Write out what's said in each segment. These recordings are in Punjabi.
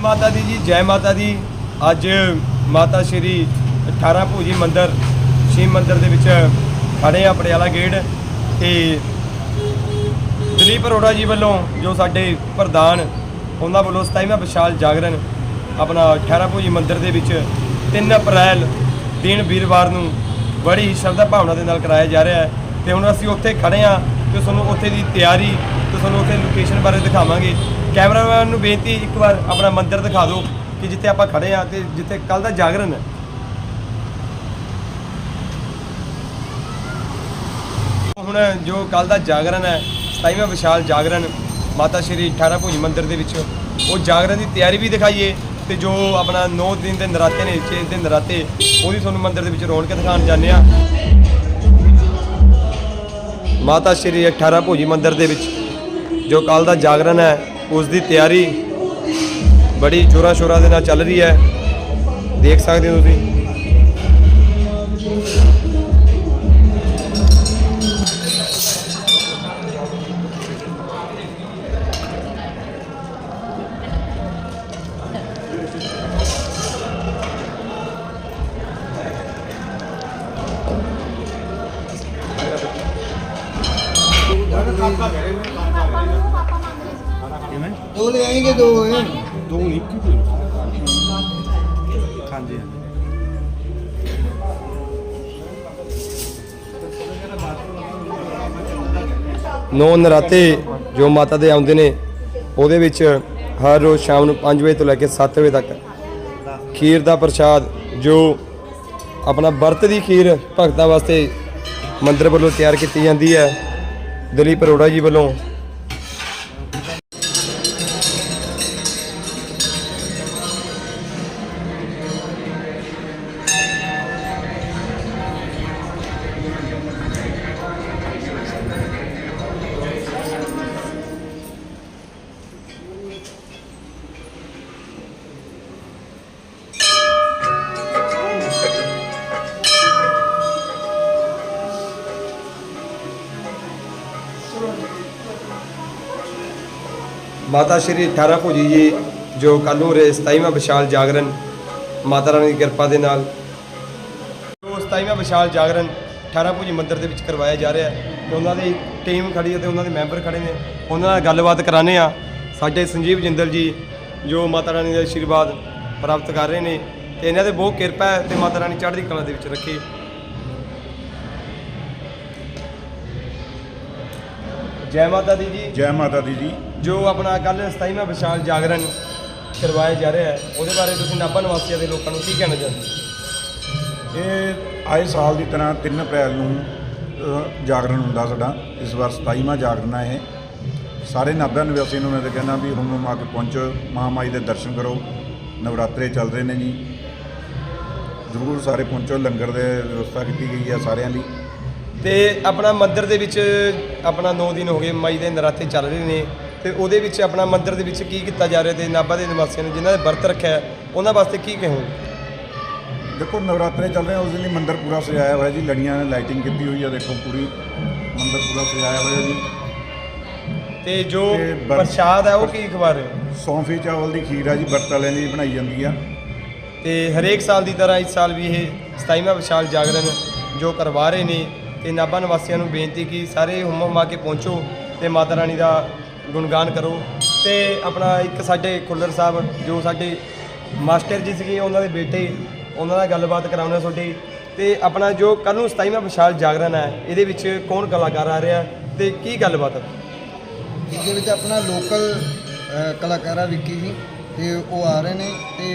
ਮਾਤਾ ਦੀ ਜੀ, ਜੈ ਮਾਤਾ ਦੀ। ਅੱਜ ਮਾਤਾ ਸ਼੍ਰੀ 18 ਭੂਜੀ ਮੰਦਿਰ ਸ਼ਿਵ ਮੰਦਿਰ ਦੇ ਵਿੱਚ ਖੜੇ ਆ ਪਟਿਆਲਾ ਗੇਟ ਤੇ ਦਲੀਪ ਅਰੋੜਾ ਜੀ ਵੱਲੋਂ ਜੋ ਸਾਡੇ ਪ੍ਰਧਾਨ, ਉਹਨਾਂ ਵੱਲੋਂ 27ਵਾਂ ਵਿਸ਼ਾਲ ਜਾਗਰਣ ਆਪਣਾ 18 ਭੂਜੀ ਮੰਦਿਰ ਦੇ ਵਿੱਚ 3 ਅਪ੍ਰੈਲ ਦਿਨ ਵੀਰਵਾਰ ਨੂੰ ਬੜੀ ਹੀ ਸ਼ਰਧਾ ਭਾਵਨਾ ਦੇ ਨਾਲ ਕਰਾਇਆ ਜਾ ਰਿਹਾ ਹੈ ਤੇ ਹੁਣ ਅਸੀਂ ਉੱਥੇ ਖੜੇ ਆ ਤੇ ਤੁਹਾਨੂੰ ਉੱਥੇ ਦੀ ਤਿਆਰੀ ਤੇ ਤੁਹਾਨੂੰ ਉੱਥੇ ਲੋਕੇਸ਼ਨ ਬਾਰੇ ਦਿਖਾਵਾਂਗੇ। ਕੈਮਰਾਮੈਨ ਨੂੰ ਬੇਨਤੀ ਇੱਕ ਵਾਰ ਆਪਣਾ ਮੰਦਿਰ ਦਿਖਾ ਦਿਓ ਕਿ ਜਿੱਥੇ ਆਪਾਂ ਖੜੇ ਆ ਤੇ ਜਿੱਥੇ ਕੱਲ ਦਾ ਜਾਗਰਣ ਹੈ। ਹੁਣ ਜੋ ਕੱਲ ਦਾ ਜਾਗਰਣ ਹੈ 27ਵਾਂ ਵਿਸ਼ਾਲ ਜਾਗਰਣ ਮਾਤਾ ਸ਼੍ਰੀ 18 ਭੁਜ ਮੰਦਿਰ ਦੇ ਵਿੱਚ, ਉਹ ਜਾਗਰਣ ਦੀ ਤਿਆਰੀ ਵੀ ਦਿਖਾਈਏ ਤੇ ਜੋ ਆਪਣਾ 9 ਦਿਨ ਦੇ ਨਰਾਤੇ ਨੇ 6 ਦਿਨ ਨਰਾਤੇ ਉਹਦੀ ਤੁਹਾਨੂੰ ਮੰਦਿਰ ਦੇ ਵਿੱਚ ਰੌਣਕ ਦਿਖਾਉਣ ਜਾਂਦੇ ਆ ਮਾਤਾ ਸ਼੍ਰੀ 18 ਭੋਜੀ ਮੰਦਿਰ ਦੇ ਵਿੱਚ, ਜੋ ਕੱਲ ਦਾ ਜਾਗਰਣ ਹੈ, ਉਸ ਦੀ ਤਿਆਰੀ ਬੜੀ ਜੋਰਾਂ ਸ਼ੋਰਾਂ ਦੇ ਨਾਲ ਚੱਲ ਰਹੀ ਹੈ। ਦੇਖ ਸਕਦੇ ਹੋ ਤੁਸੀਂ। ਕਿਵੇਂ ਨੌ ਨਰਾਤੇ ਜੋ ਮਾਤਾ ਦੇ ਆਉਂਦੇ ਨੇ ਉਹਦੇ ਵਿੱਚ ਹਰ ਰੋਜ਼ ਸ਼ਾਮ ਨੂੰ 5 ਵਜੇ ਤੋਂ ਲੈ ਕੇ 7 ਵਜੇ ਤੱਕ ਖੀਰ ਦਾ ਪ੍ਰਸ਼ਾਦ ਜੋ ਆਪਣਾ ਵਰਤ ਦੀ ਖੀਰ ਭਗਤਾਂ ਵਾਸਤੇ ਮੰਦਰ ਵੱਲੋਂ ਤਿਆਰ ਕੀਤੀ ਜਾਂਦੀ ਹੈ। ਦਲੀਪ ਅਰੋੜਾ ਜੀ ਵੱਲੋਂ ਮਾਤਾ ਸ਼੍ਰੀ 18 ਭੁਜੀ ਜੀ, ਜੋ ਕੱਲ੍ਹ ਨੂੰ ਰਹੇ 27ਵਾਂ ਵਿਸ਼ਾਲ ਜਾਗਰਣ, ਮਾਤਾ ਰਾਣੀ ਦੀ ਕਿਰਪਾ ਦੇ ਨਾਲ ਜੋ 27ਵਾਂ ਵਿਸ਼ਾਲ ਜਾਗਰਣ 18 ਭੁਜੀ ਮੰਦਿਰ ਦੇ ਵਿੱਚ ਕਰਵਾਇਆ ਜਾ ਰਿਹਾ ਹੈ। ਤੇ ਉਹਨਾਂ ਦੀ ਟੀਮ ਖੜੀ ਹੈ ਤੇ ਉਹਨਾਂ ਦੇ ਮੈਂਬਰ ਖੜੇ ਨੇ। ਉਹਨਾਂ ਨਾਲ ਗੱਲਬਾਤ ਕਰਾਣੇ ਆ ਸਾਡੇ ਸੰਜੀਵ ਜਿੰਦਲ ਜੀ, ਜੋ ਮਾਤਾ ਰਾਣੀ ਦਾ ਆਸ਼ੀਰਵਾਦ ਪ੍ਰਾਪਤ ਕਰ ਰਹੇ ਨੇ ਤੇ ਇਹਨਾਂ ਦੇ ਬਹੁਤ ਕਿਰਪਾ ਹੈ ਤੇ ਮਾਤਾ ਰਾਣੀ ਚੜ੍ਹਦੀ ਕਲਾ ਦੇ ਵਿੱਚ ਰੱਖੇ। ਜੈ ਮਾਤਾ ਦੀ ਜੀ। ਜੈ ਮਾਤਾ ਦੀ ਜੀ। ਜੋ ਆਪਣਾ ਕੱਲ 27ਵਾਂ ਵਿਸ਼ਾਲ ਜਾਗਰਣ ਕਰਵਾਇਆ ਜਾ ਰਿਹਾ ਹੈ ਉਹਦੇ ਬਾਰੇ ਤੁਸੀਂ ਨਾਭਾ ਨਿਵਾਸੀਆਂ ਦੇ ਲੋਕਾਂ ਨੂੰ ਕੀ ਕਹਿਣਾ ਚਾਹੁੰਦੇ ਇਹ ਆਏ ਸਾਲ ਦੀ ਤਰ੍ਹਾਂ 3 ਅਪ੍ਰੈਲ ਨੂੰ ਜਾਗਰਣ ਹੁੰਦਾ ਸਾਡਾ। ਇਸ ਵਾਰ 27ਵਾਂ ਜਾਗਰਣ ਹੈ ਇਹ। ਸਾਰੇ ਨਾਭਾ ਨਿਵਾਸੀਆਂ ਨੂੰ ਮੈਂ ਤਾਂ ਕਹਿੰਦਾ ਵੀ ਹੁਮ ਆ ਕੇ ਪਹੁੰਚੋ ਮਹਾਮਾਈ ਦੇ ਦਰਸ਼ਨ ਕਰੋ। ਨਵਰਾਤਰੇ ਚੱਲ ਰਹੇ ਨੇ ਜੀ। ਜ਼ਰੂਰ ਸਾਰੇ ਪਹੁੰਚੋ ਲੰਗਰ ਦੇ ਵਿਵਸਥਾ ਕੀਤੀ ਗਈ ਹੈ ਸਾਰਿਆਂ ਲਈ ਤੇ ਆਪਣਾ ਮੰਦਿਰ ਦੇ ਵਿੱਚ ਆਪਣਾ 9 ਦਿਨ ਹੋ ਗਏ ਮਈ ਦੇ ਨਰਾਤੇ ਚੱਲ ਰਹੇ ਨੇ। ਤੇ ਉਹਦੇ ਵਿੱਚ ਆਪਣਾ ਮੰਦਿਰ ਦੇ ਵਿੱਚ ਕੀ ਕੀਤਾ ਜਾ ਰਿਹਾ ਤੇ ਨਾਭਾ ਦੇ ਨਿਵਾਸੀਆਂ ਨੇ ਜਿਨ੍ਹਾਂ ਨੇ ਵਰਤ ਰੱਖਿਆ ਹੈ, ਉਹਨਾਂ ਵਾਸਤੇ ਕੀ ਕਹੋ ਦੇਖੋ ਨਵਰਾਤਰੇ ਚੱਲ ਰਹੇ ਆ, ਉਸ ਹੀ ਮੰਦਿਰ ਪੂਰਾ ਸਜਾਇਆ ਹੋਇਆ ਜੀ ਲੜੀਆਂ ਨੇ ਲਾਈਟਿੰਗ ਕੀਤੀ ਹੋਈ ਹੈ ਦੇਖੋ ਪੂਰੀ ਮੰਦਿਰ ਪੂਰਾ ਸਜਾਇਆ ਹੋਇਆ ਜੀ। ਤੇ ਜੋ ਤੇ ਪ੍ਰਸ਼ਾਦ ਹੈ ਉਹ ਕੀ ਖਵਾ ਰਹੇ ਹੋ? ਸੌਂਫੀ ਚਾਵਲ ਦੀ ਖੀਰ ਆ ਜੀ ਵਰਤ ਵਾਲਿਆਂ ਲਈ ਬਣਾਈ ਜਾਂਦੀ ਆ। ਤੇ ਹਰੇਕ ਸਾਲ ਦੀ ਤਰ੍ਹਾਂ ਇਸ ਸਾਲ ਵੀ ਇਹ 27ਵਾਂ ਵਿਸ਼ਾਲ ਜਾਗਰਣ ਜੋ ਕਰਵਾ ਰਹੇ ਨੇ ਤੇ ਨਾਭਾ ਨਿਵਾਸੀਆਂ ਨੂੰ ਬੇਨਤੀ ਕਿ ਸਾਰੇ ਹੁਮ ਹੁਮਾ ਕੇ ਪਹੁੰਚੋ ਤੇ ਮਾਤਾ ਰਾਣੀ ਦਾ ਗੁਣਗਾਨ ਕਰੋ ਤੇ ਆਪਣਾ ਇੱਕ ਸਾਡੇ ਖੁੱਲਰ ਸਾਹਿਬ ਜੋ ਸਾਡੇ ਮਾਸਟਰ ਜੀ ਸੀਗੇ ਉਹਨਾਂ ਦੇ ਬੇਟੇ ਉਹਨਾਂ ਨਾਲ ਗੱਲਬਾਤ ਕਰਾਉਣਾ ਤੁਹਾਡੀ। ਤੇ ਆਪਣਾ ਜੋ ਕੱਲ ਨੂੰ 27ਵਾਂ ਵਿਸ਼ਾਲ ਜਾਗਰਣ ਹੈ ਇਹਦੇ ਵਿੱਚ ਕੌਣ ਕਲਾਕਾਰ ਆ ਰਿਹਾ? ਤੇ ਕੀ ਗੱਲਬਾਤ ਇਹਦੇ ਵਿੱਚ ਆਪਣਾ ਲੋਕਲ ਕਲਾਕਾਰਾ ਵਿੱਕੀ ਜੀ ਤੇ ਉਹ ਆ ਰਹੇ ਨੇ ਤੇ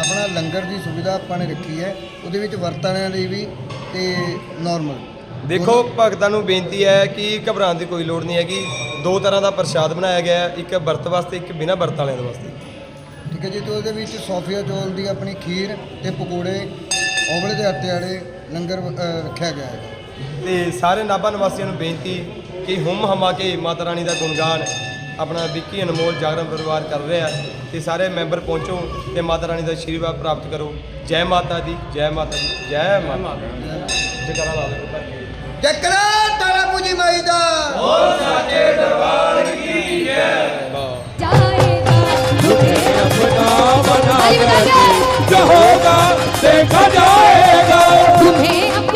ਆਪਣਾ ਲੰਗਰ ਦੀ ਸੁਵਿਧਾ ਆਪਾਂ ਨੇ ਰੱਖੀ ਹੈ ਉਹਦੇ ਵਿੱਚ ਵਰਤਣਿਆਂ ਲਈ ਵੀ ਤੇ ਨਾਰਮਲ ਦੇਖੋ ਭਗਤਾਂ ਨੂੰ ਬੇਨਤੀ ਹੈ ਕਿ ਘਬਰਾਉਣ ਦੀ ਕੋਈ ਲੋੜ ਨਹੀਂ ਹੈਗੀ। ਦੋ ਤਰ੍ਹਾਂ ਦਾ ਪ੍ਰਸ਼ਾਦ ਬਣਾਇਆ ਗਿਆ ਹੈ ਇੱਕ ਵਰਤ ਵਾਸਤੇ ਇੱਕ ਬਿਨਾਂ ਵਰਤ ਵਾਲਿਆਂ ਦੇ ਵਾਸਤੇ। ਠੀਕ ਹੈ ਜੀ ਤੇ ਉਹਦੇ ਵਿੱਚ ਸੋਫੀਆ ਚੌਲ ਦੀ ਆਪਣੀ ਖੀਰ ਤੇ ਪਕੌੜੇ ਔਵਲੇ ਦੇ ਆਟੇ ਵਾਲੇ ਲੰਗਰ ਅ, ਰੱਖਿਆ ਗਿਆ ਹੈ। ਤੇ ਸਾਰੇ ਨਾਭਾ ਨਿਵਾਸੀਆਂ ਨੂੰ ਬੇਨਤੀ ਕਿ ਹੁਮ ਹਮਾ ਕੇ ਮਾਤਾ ਰਾਣੀ ਦਾ ਗੁਣਗਾਨ ਆਪਣਾ ਵਿੱਕੀ ਅਨਮੋਲ ਜਾਗਰਣ ਪਰਿਵਾਰ ਕਰ ਰਿਹਾ ਹੈ ਤੇ ਸਾਰੇ ਮੈਂਬਰ ਪਹੁੰਚੋ ਤੇ ਮਾਤਾ ਰਾਣੀ ਦਾ ਆਸ਼ੀਰਵਾਦ ਪ੍ਰਾਪਤ ਕਰੋ। ਜੈ ਮਾਤਾ ਦੀ ਜੈ ਮਾਤਾ ਦੀ ਜੈ ਮਾਤਾ ਜਗਰਾ ਲਾ ਲਓ ਭਰ ਕੇ। ਜਕਰਾ ਤਾਰਾ ਪੂਜੀ ਮਾਈ। तुम्हें